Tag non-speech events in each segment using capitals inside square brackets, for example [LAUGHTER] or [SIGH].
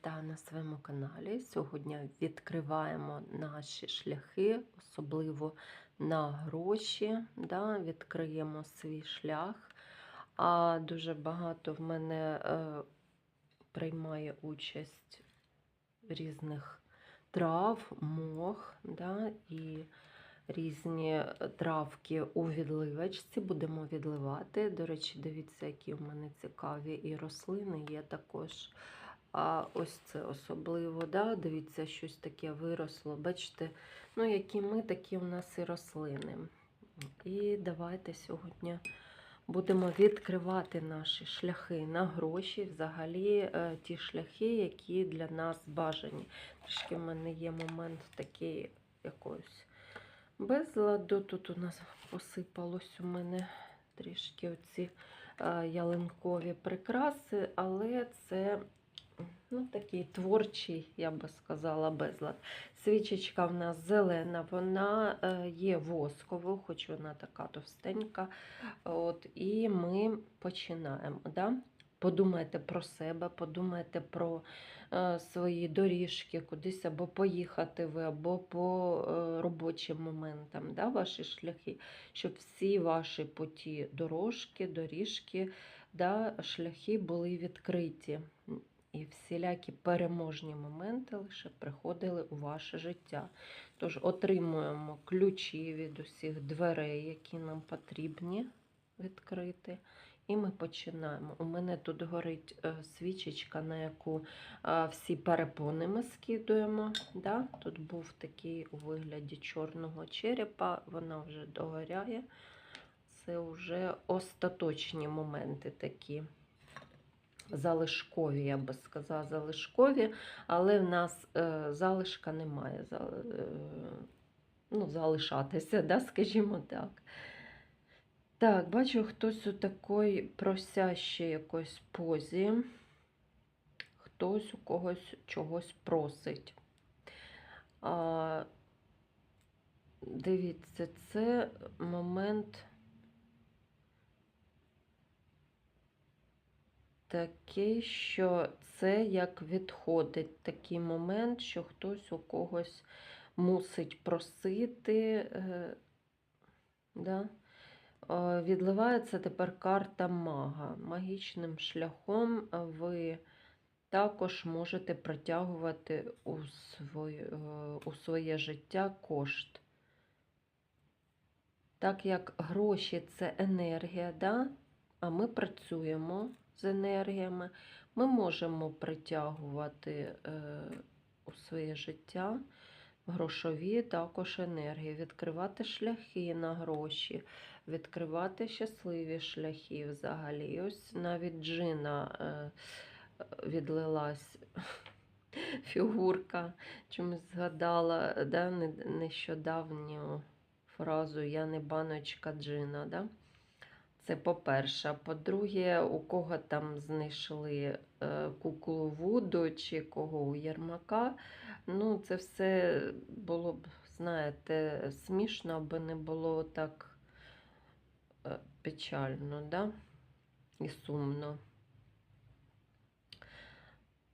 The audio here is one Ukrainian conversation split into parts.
Вітаю на своєму каналі. Сьогодні відкриваємо наші шляхи, особливо на гроші. Да? Відкриємо свій шлях. А дуже багато в мене е, приймає участь різних трав, мох да? і різні травки у відливачці. Будемо відливати. До речі, дивіться, які в мене цікаві і рослини є також. А ось це особливо, да? дивіться, щось таке виросло. Бачите, ну які ми, такі у нас і рослини. І давайте сьогодні будемо відкривати наші шляхи на гроші, взагалі е, ті шляхи, які для нас бажані. Трішки в мене є момент такий якоїсь безладу. Тут у нас посипалось у мене трішки оці е, ялинкові прикраси, але це ну, такий творчий, я би сказала, безлад. Свічечка в нас зелена, вона е, є восковою, хоч вона така товстенька. От, І ми починаємо. Да? Подумайте про себе, подумайте про е, свої доріжки, кудись або поїхати ви, або по е, робочим моментам, да, ваші шляхи, щоб всі ваші путі, дорожки, доріжки, да, шляхи були відкриті. І всілякі переможні моменти лише приходили у ваше життя. Тож отримуємо ключі від усіх дверей, які нам потрібні відкрити. І ми починаємо. У мене тут горить е, свічечка, на яку е, всі перепони ми скидуємо. Да? Тут був такий у вигляді чорного черепа, вона вже догоряє. Це вже остаточні моменти такі залишкові, я би сказала, залишкові, але в нас е, залишка немає. Е, ну, залишатися, да, скажімо так. Так, бачу, хтось у такій просящій якоїсь позі, хтось у когось чогось просить. А, Дивіться, це момент такий, що це як відходить такий момент, що хтось у когось мусить просити. Е, да? Е, Відливається тепер карта мага. Магічним шляхом ви також можете притягувати у своє, е, у своє життя кошт. Так як гроші це енергія, да? а ми працюємо з енергіями, ми можемо притягувати е, у своє життя грошові також енергії, відкривати шляхи на гроші, відкривати щасливі шляхи взагалі. І ось навіть джина е, відлилась. [LAUGHS] Фігурка, чомусь згадала да, нещодавню фразу Я не баночка джина. Да? Це по-перше. По-друге, у кого там знайшли е, куклу Вуду чи кого у Єрмака. Ну, це все було б, знаєте, смішно, аби не було так е, печально, да? і сумно.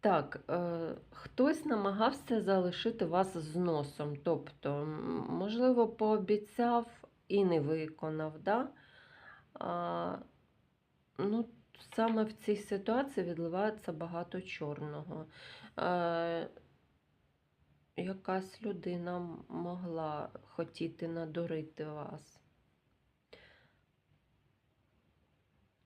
Так, е, хтось намагався залишити вас з носом. Тобто, можливо, пообіцяв і не виконав. Да? Ну, Саме в цій ситуації відливається багато чорного. Якась людина могла хотіти надурити вас.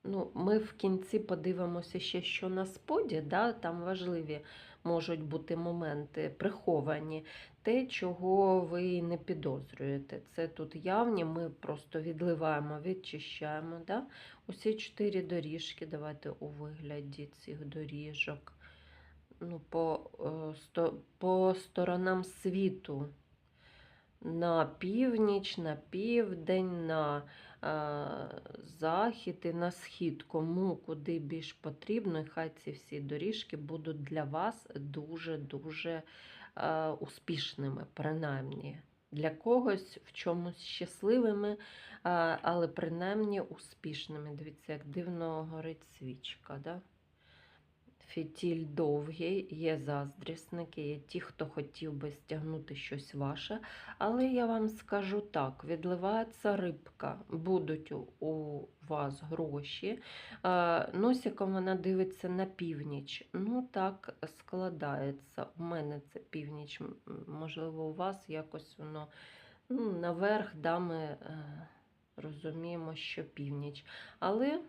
Ну, Ми в кінці подивимося ще, що на споді, да, там важливі можуть бути моменти приховані, те, чого ви не підозрюєте. Це тут явні, ми просто відливаємо, відчищаємо. Да? Усі чотири доріжки, давайте у вигляді цих доріжок. Ну, По, е, по сторонам світу на північ, на південь, на е, захід і на схід. Кому куди більш потрібно, і хай ці всі доріжки будуть для вас дуже-дуже е, успішними, принаймні. Для когось в чомусь щасливими, е, але принаймні успішними. Дивіться, як дивно горить свічка. Да? Фітіль довгий, є заздрісники, є ті, хто хотів би стягнути щось ваше. Але я вам скажу так: відливається рибка, будуть у- вас гроші. Е, Носиком вона дивиться на північ. Ну, так складається. У мене це північ, можливо, у вас якось воно ну, наверх, да, ми е, розуміємо, що північ. Але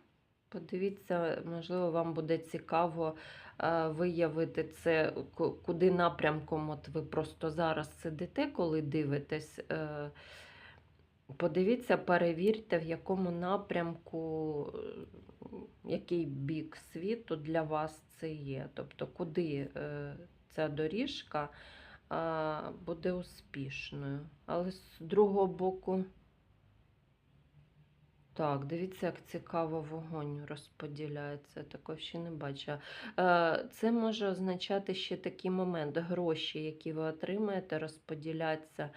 подивіться, можливо, вам буде цікаво е, виявити це, куди напрямком от ви просто зараз сидите, коли дивитесь. е, Подивіться, перевірте, в якому напрямку, е, який бік світу для вас це є. Тобто, куди ця доріжка буде успішною. Але з другого боку, так, дивіться, як цікаво вогонь розподіляється. Такого ще не бачила. Е, Це може означати ще такий момент. Гроші, які ви отримаєте, розподіляться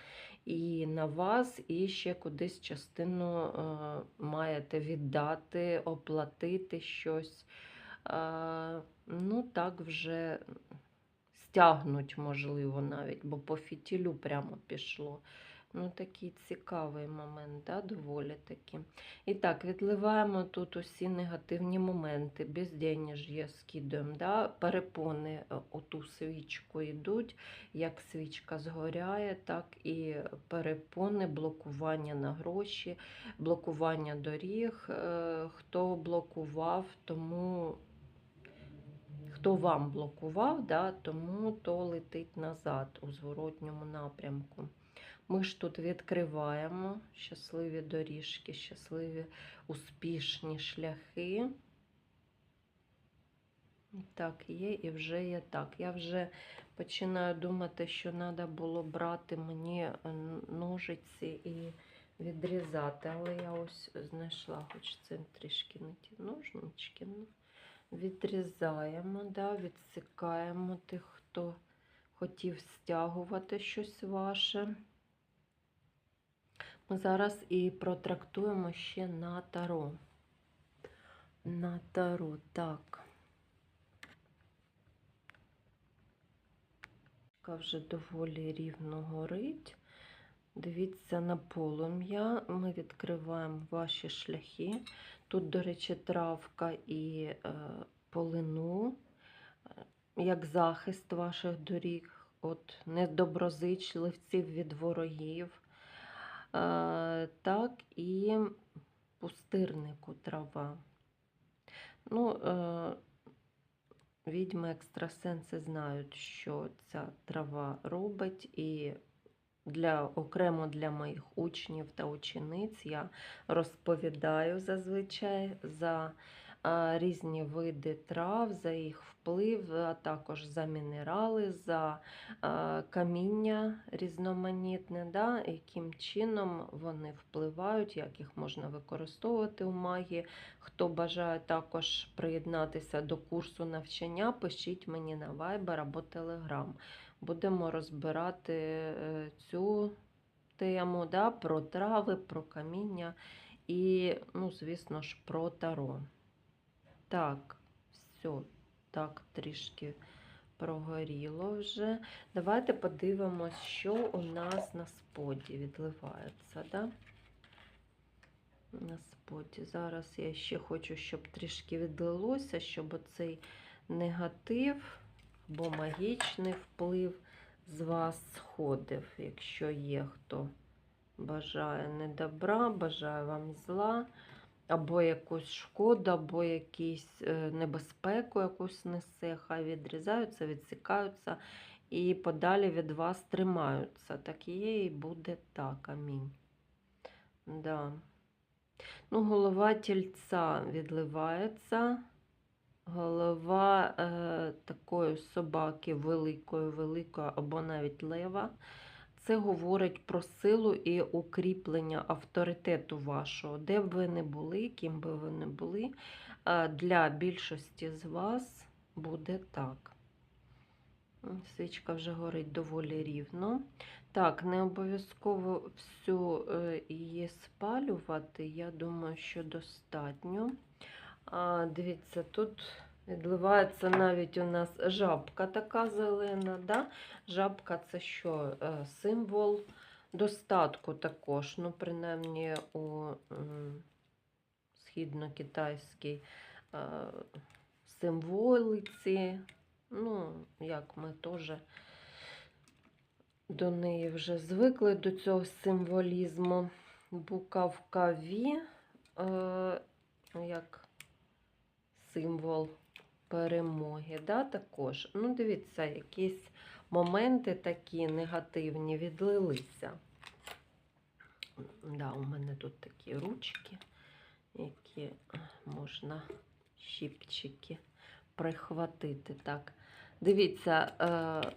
і на вас, і ще кудись частину е, маєте віддати, оплатити щось. Е, Ну, так вже стягнуть, можливо, навіть, бо по фітілю прямо пішло. Ну, такий цікавий момент, да, доволі таки. І так, відливаємо тут усі негативні моменти, безденеж'я скидуємо, да, перепони е, оту свічку йдуть, як свічка згоряє, так і перепони, блокування на гроші, блокування доріг. Е, Хто блокував, тому хто вам блокував, да, тому то летить назад у зворотньому напрямку. Ми ж тут відкриваємо щасливі доріжки, щасливі успішні шляхи. Так, є і вже є так. Я вже починаю думати, що треба було брати мені е, ножиці і відрізати. Але я ось знайшла, хоч це трішки не ті ножнички. Ну, відрізаємо, да, відсікаємо тих, хто хотів стягувати щось ваше. Ми зараз і протрактуємо ще на таро. На таро, так. Вже доволі рівно горить. Дивіться на полум'я. Ми відкриваємо ваші шляхи. Тут, до речі, травка і е, полину, е, як захист ваших доріг, от недоброзичливців від ворогів. Е, так, і пустирнику трава. Ну, е, відьми екстрасенси знають, що ця трава робить, і для, окремо для моїх учнів та учениць я розповідаю зазвичай за різні види трав, за їх вплив, а також за мінерали, за каміння різноманітне, да, яким чином вони впливають, як їх можна використовувати у магії. Хто бажає також приєднатися до курсу навчання, пишіть мені на Viber або Telegram. Будемо розбирати е, цю тему да, про трави, про каміння і, ну, звісно ж, про таро. Так, все, так, трішки прогоріло вже. Давайте подивимось, що у нас на споді відливається. Да? На споді. Зараз я ще хочу, щоб трішки відлилося, щоб оцей негатив або магічний вплив з вас сходив, якщо є хто бажає недобра, бажає вам зла, або якусь шкоду, або якусь е, небезпеку якусь несе, хай відрізаються, відсікаються і подалі від вас тримаються. Так є і буде так. Амінь. Да. Ну, голова тільця відливається. Голова е, такої собаки великої, великої або навіть лева. Це говорить про силу і укріплення авторитету вашого, де б ви не були, ким би ви не були. е, Для більшості з вас буде так. Свічка вже горить доволі рівно. Так, не обов'язково всю е, її спалювати. Я думаю, що достатньо. Дивіться, тут Відливається навіть у нас жабка така зелена. Да? Жабка це що? Е, Символ достатку також. Ну, принаймні у східно-китайській е, символиці. Ну, як ми теж до неї вже звикли до цього символізму. Букавкаві, е, як символ перемоги, да, також. Ну, дивіться, якісь моменти такі негативні відлилися. Да, у мене тут такі ручки, які е, можна щіпчики прихватити. Так, дивіться, е,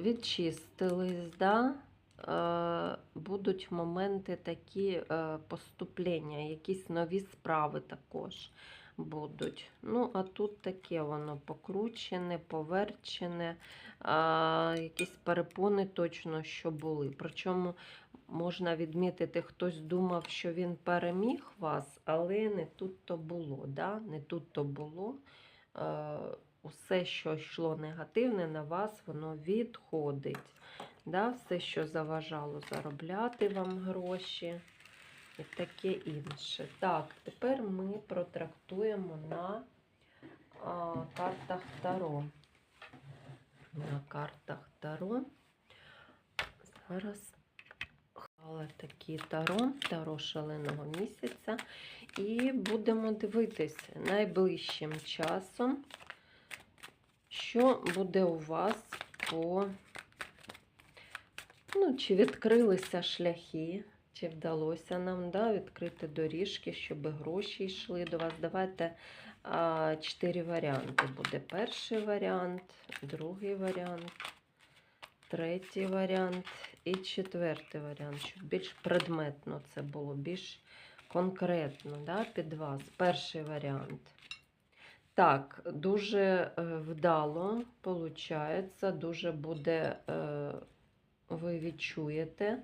відчистились, да? е, будуть моменти такі поступлення, якісь нові справи також будуть. Ну, а тут таке воно покручене, поверчене, а, якісь перепони точно що були. Причому можна відмітити, хтось думав, що він переміг вас, але не тут то було. Да? Не тут то було. Е, усе, що йшло негативне на вас, воно відходить. Да? Все, що заважало заробляти вам гроші і таке інше. Так, тепер ми протрактуємо на а, картах Таро. На картах Таро. Зараз але такі таро, таро шаленого місяця. І будемо дивитися найближчим часом, що буде у вас по, ну, чи відкрилися шляхи, чи вдалося нам да, відкрити доріжки, щоб гроші йшли до вас. Давайте а, чотири варіанти. Буде перший варіант, другий варіант, третій варіант і четвертий варіант, щоб більш предметно це було, більш конкретно да, під вас. Перший варіант. Так, дуже е, вдало виходить, дуже буде, е, ви відчуєте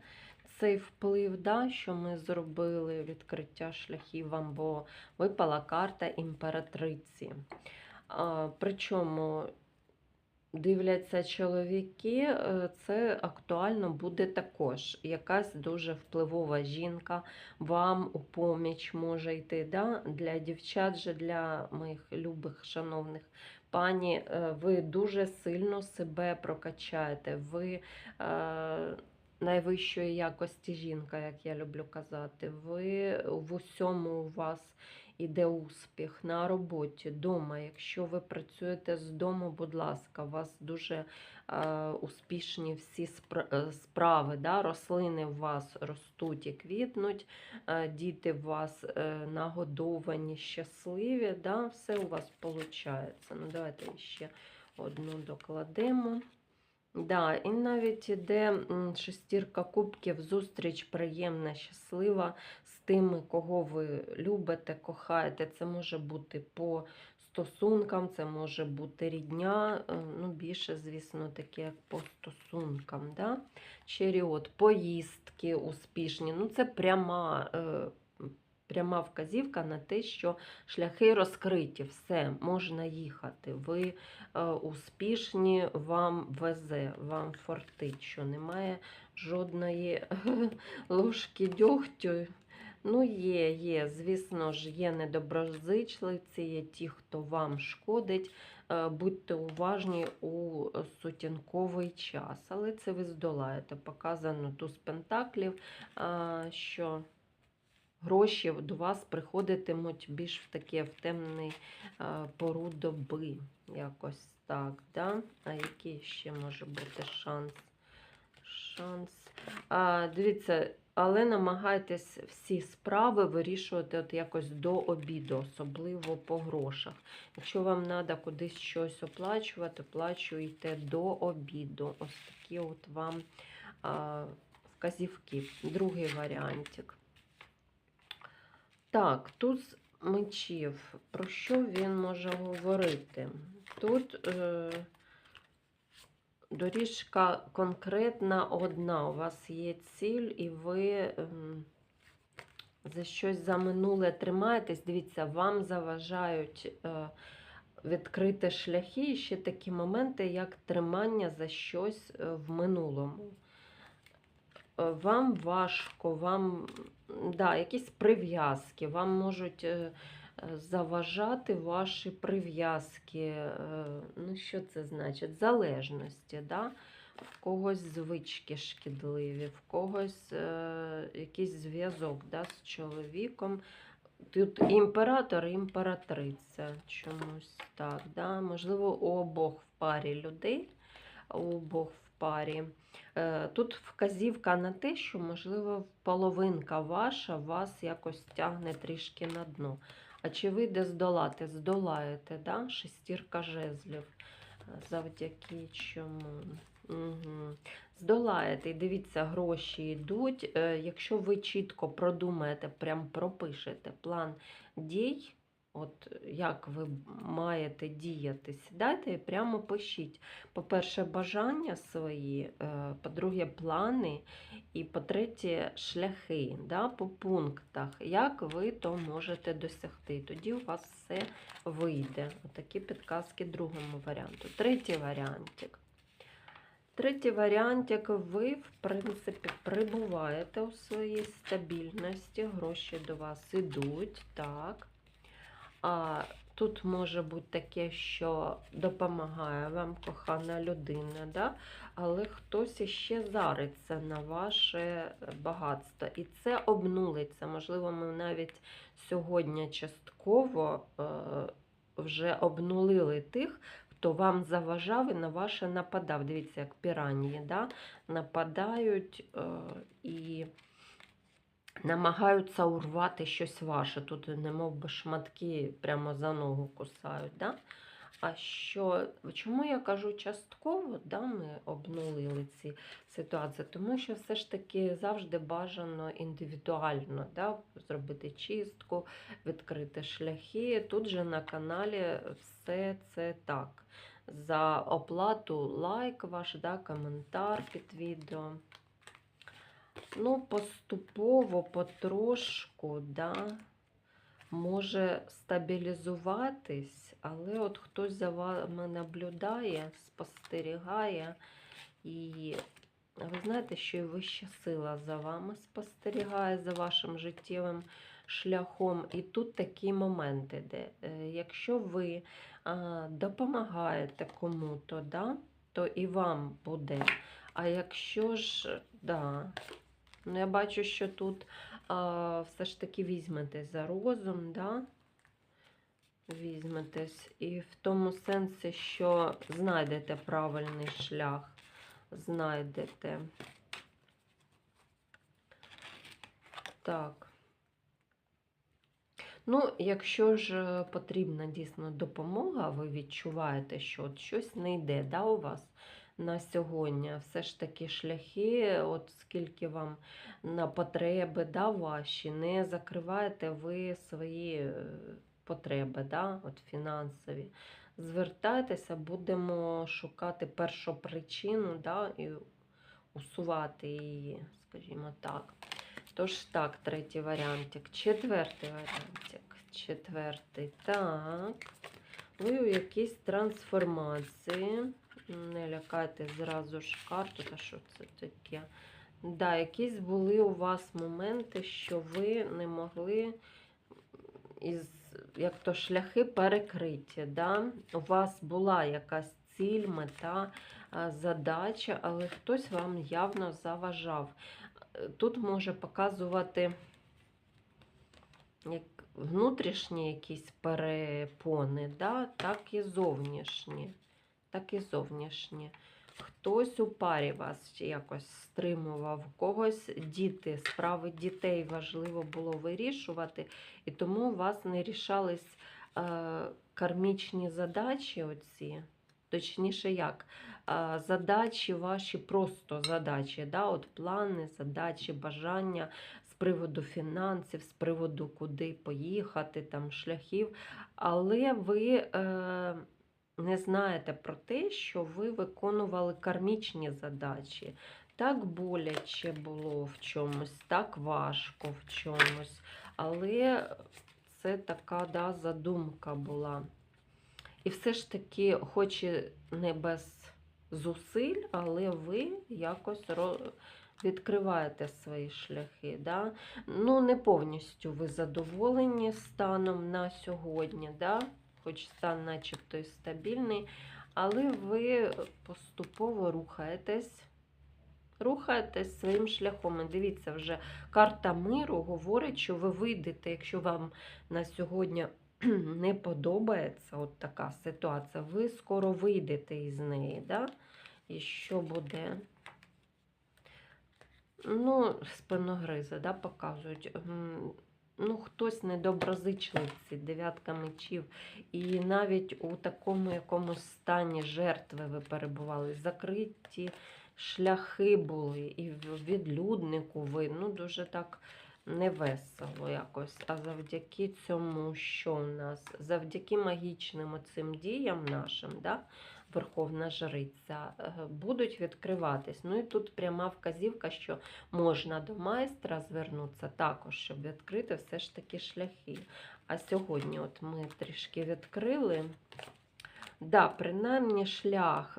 цей вплив, да, що ми зробили відкриття шляхів бо випала карта імператриці. А, Причому дивляться чоловіки, е, це актуально буде також. Якась дуже впливова жінка вам у поміч може йти. Да? Для дівчат, же, для моїх любих, шановних пані, е, ви дуже сильно себе прокачаєте. ви... Е, Найвищої якості жінка, як я люблю казати, ви в усьому у вас іде успіх на роботі, вдома. Якщо ви працюєте з дому, будь ласка, у вас дуже е, успішні всі е, справи. Да? Рослини у вас ростуть і квітнуть, е, діти у вас е, нагодовані, щасливі. Да? Все у вас виходить. Ну, давайте ще одну докладемо. Да, і навіть іде шестірка кубків, зустріч приємна, щаслива з тими, кого ви любите, кохаєте. Це може бути по стосункам, це може бути рідня, е, ну, більше, звісно, таке, як по стосункам. Да? Черіот, поїздки успішні. Ну, це пряма. Пряма вказівка на те, що шляхи розкриті, все, можна їхати. Ви е, успішні, вам везе, вам фортить, що немає жодної [LAUGHS] ложки дьогтю. Ну, є, є, звісно ж, є недоброзичливці, є ті, хто вам шкодить. Е, Будьте уважні у сутінковий час, але це ви здолаєте. Показано туз пентаклів, е, що гроші до вас приходитимуть більш в таке в темний е, пору доби. Якось так. Да? А який ще може бути шанс? Шанс. А, Дивіться, але намагайтесь всі справи вирішувати от якось до обіду, особливо по грошах. Якщо вам треба кудись щось оплачувати, оплачуйте до обіду. Ось такі от вам а, вказівки. Другий варіантик. Так, туз мечів. Про що він може говорити? Тут е, доріжка конкретна одна. У вас є ціль, і ви е, за щось за минуле тримаєтесь. Дивіться, вам заважають е, відкрити шляхи і ще такі моменти, як тримання за щось е, в минулому. Е, Вам важко, вам да, якісь прив'язки, вам можуть е, е, заважати ваші прив'язки. Ну, що це значить? Залежності. Да? В когось звички шкідливі, в когось е, якийсь зв'язок да, з чоловіком. Тут імператор і імператриця чомусь так. Да? Можливо, у обох в парі людей, у обох в парі. Е, Тут вказівка на те, що, можливо, половинка ваша вас якось тягне трішки на дно. А чи вийде здолати? Здолаєте, да? шестірка жезлів. Е, Завдяки чому? Угу. Здолаєте, і дивіться, гроші йдуть. Е, Якщо ви чітко продумаєте, прям пропишете план дій, от як ви маєте діяти, сідайте і прямо пишіть. По-перше, бажання свої, е, по-друге, плани, і по-третє, шляхи да, по пунктах, як ви то можете досягти. Тоді у вас все вийде. Отакі підказки другому варіанту. Третій варіантик. Третій варіант, як ви, в принципі, прибуваєте у своїй стабільності, гроші до вас ідуть, так. А тут може бути таке, що допомагає вам кохана людина, да? але хтось іще зариться на ваше багатство. І це обнулиться. Можливо, ми навіть сьогодні частково е, вже обнулили тих, хто вам заважав і на ваше нападав. Дивіться, як піранії, да? нападають е, і намагаються урвати щось ваше. Тут, немов би шматки прямо за ногу кусають. Да? А що, чому я кажу частково, да, ми обнулили ці ситуації? Тому що все ж таки завжди бажано індивідуально да, зробити чистку, відкрити шляхи. Тут же на каналі все це так. За оплату лайк ваш, да, коментар під відео. Ну, поступово, потрошку, да, може стабілізуватись, але от хтось за вами наблюдає, спостерігає, і ви знаєте, що і вища сила за вами спостерігає, за вашим життєвим шляхом. І тут такі моменти, де е, якщо ви допомагаєте кому-то, да, то і вам буде. А якщо ж, да, ну я бачу, що тут а, все ж таки візьметесь за розум, да? візьметесь, і в тому сенсі, що знайдете правильний шлях, знайдете. Так. Ну, якщо ж е, потрібна дійсно допомога, ви відчуваєте, що от щось не йде да, у вас на сьогодні, все ж таки шляхи, от скільки вам на потреби да, ваші, не закриваєте ви свої е, потреби, да, от фінансові. Звертайтеся, будемо шукати першу причину да, і усувати її, скажімо так. Тож так, третій варіантик. Четвертий варіантик. Четвертий. Так. Ви у якійсь трансформації. Не лякайте зразу ж карту, та що це таке? Да, якісь були у вас моменти, що ви не могли із як то шляхи перекриті. Да? У вас була якась ціль, мета, задача, але хтось вам явно заважав. Тут може показувати як внутрішні якісь перепони, да? так і зовнішні. Так і зовнішні. Хтось у парі вас якось стримував, когось діти, справи дітей важливо було вирішувати, і тому у вас не рішались е, кармічні задачі, оці, точніше, як е, задачі ваші, просто задачі, да, от плани, задачі, бажання з приводу фінансів, з приводу куди поїхати, там, шляхів. Але ви. Е, не знаєте про те, що ви виконували кармічні задачі. Так боляче було в чомусь, так важко в чомусь. Але це така да, задумка була. І все ж таки, хоч і не без зусиль, але ви якось відкриваєте свої шляхи. Да? Ну, не повністю ви задоволені станом на сьогодні, да? Хоч стан начебто і стабільний, але ви поступово рухаєтесь. Рухаєтесь своїм шляхом. І дивіться, вже карта миру говорить, що ви вийдете, якщо вам на сьогодні [CLEARS THROAT] не подобається от така ситуація, ви скоро вийдете із неї. Да? І що буде? Ну, спиногризи, да, показують. Ну, хтось недоброзичливці, дев'ятка мечів. І навіть у такому якомусь стані жертви ви перебували, закриті шляхи були, і в відлюднику ви, ну, дуже так невесело якось. А завдяки цьому, що в нас? Завдяки магічним цим діям нашим, да, Верховна Жриця, е, будуть відкриватись. Ну і тут пряма вказівка, що можна до майстра звернутися також, щоб відкрити все ж таки шляхи. А сьогодні от ми трішки відкрили. Да, принаймні шлях,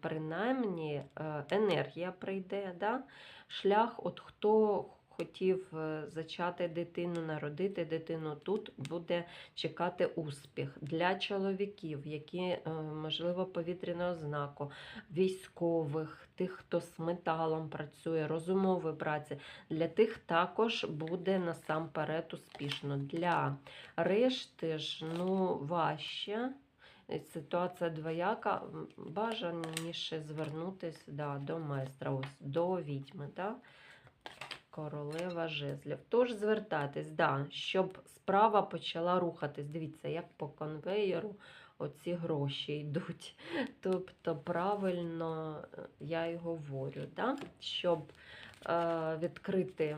принаймні е, енергія прийде. Да? Шлях, от хто хотів е, зачати дитину, народити дитину, тут буде чекати успіх для чоловіків, які, е, можливо, повітряного знаку, військових, тих, хто з металом працює, розумової праці. Для тих також буде насамперед успішно. Для решти ж ну, важче. Ситуація двояка, бажаніше звернутися да, до майстра, ось, до відьми. Да? Королева жезлів. Тож звертайтесь, да, щоб справа почала рухатись. Дивіться, як по конвеєру оці гроші йдуть. [LAUGHS] Тобто, правильно е, я й говорю, да? щоб е, відкрити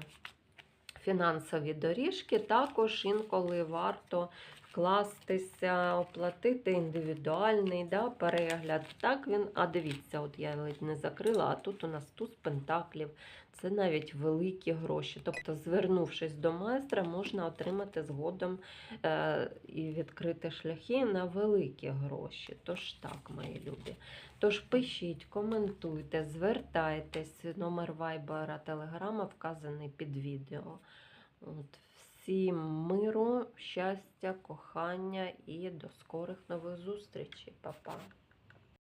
фінансові доріжки, також інколи варто вкластися, оплатити індивідуальний да, перегляд. Так він, а дивіться, от я ледь не закрила, а тут у нас туз пентаклів. Це навіть великі гроші. Тобто, звернувшись до майстра, можна отримати згодом е, і відкрити шляхи на великі гроші. Тож так, мої любі. Тож пишіть, коментуйте, звертайтесь. Номер вайбера, телеграма вказаний під відео. От, всім миру, щастя, кохання і до скорих нових зустрічей. Па-па.